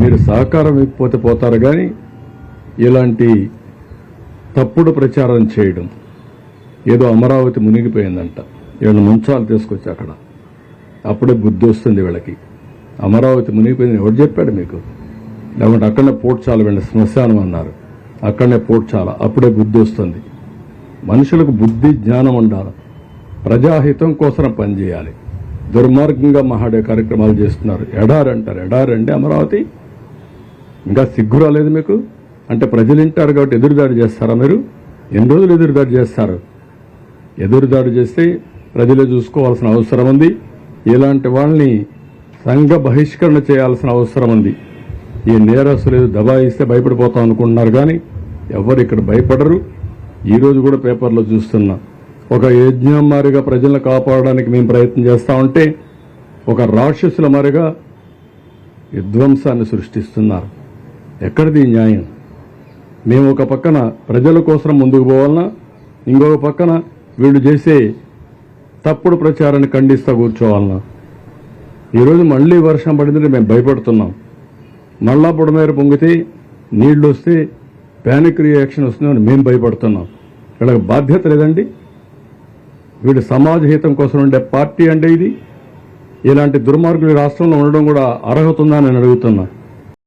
మీరు సహకారం ఇవ్వకపోతే పోతారు కానీ ఇలాంటి తప్పుడు ప్రచారం చేయడం ఏదో అమరావతి మునిగిపోయిందంట. వీళ్ళ ముంచాలు తీసుకొచ్చి అక్కడ. అప్పుడే బుద్ధి వస్తుంది వీళ్ళకి. అమరావతి మునిగిపోయింది ఎవరు చెప్పాడు మీకు? లేకుంటే అక్కడనే పోడ్చాల వెళ్ళి శ్మశానం అన్నారు. అక్కడనే పోడ్చాల? అప్పుడే బుద్ధి వస్తుంది. మనుషులకు బుద్ధి జ్ఞానం ఉండాలి. ప్రజాహితం కోసం పనిచేయాలి. దుర్మార్గంగా మహాడే కార్యక్రమాలు చేస్తున్నారు. ఎడారి అంటారు ఎడారి అంటే అమరావతి? ఇంకా సిగ్గు రాలేదు మీకు? అంటే ప్రజలు వింటారు కాబట్టి ఎదురుదాడి చేస్తారా మీరు? ఎన్ని రోజులు ఎదురుదాడి చేస్తారు? ఎదురుదాడి చేస్తే ప్రజలు చూసుకోవాల్సిన అవసరం ఉంది. ఇలాంటి వాళ్ళని సంఘ బహిష్కరణ చేయాల్సిన అవసరం ఉంది. ఈ నేరస్తులు ఏదో దబాయిస్తే భయపడిపోతాం అనుకుంటున్నారు కానీ ఎవరు ఇక్కడ భయపడరు. ఈరోజు కూడా పేపర్లో చూస్తున్నా. ఒక యజ్ఞం మారిగా ప్రజలను కాపాడడానికి మేము ప్రయత్నం చేస్తూ ఉంటే ఒక రాక్షసుల మారిగా విధ్వంసాన్ని సృష్టిస్తున్నారు. ఎక్కడిది న్యాయం? మేము ఒక పక్కన ప్రజల కోసం ముందుకు పోవాలన్నా ఇంకొక పక్కన వీళ్ళు చేసే తప్పుడు ప్రచారాన్ని ఖండిస్తూ కూర్చోవాలన్నా. ఈరోజు మళ్ళీ వర్షం పడిందంటే మేము భయపడుతున్నాం. మళ్ళా బుడమేర పొంగితే నీళ్ళు వస్తే ప్యానిక్ రియాక్షన్ వస్తుందని మేము భయపడుతున్నాం. వీళ్ళకి బాధ్యత లేదండి. వీడు సమాజ హితం కోసం ఉండే పార్టీ అంటే ఇది. ఇలాంటి దుర్మార్గులు రాష్ట్రంలో ఉండడం కూడా అర్హత ఉందని నేను అడుగుతున్నా.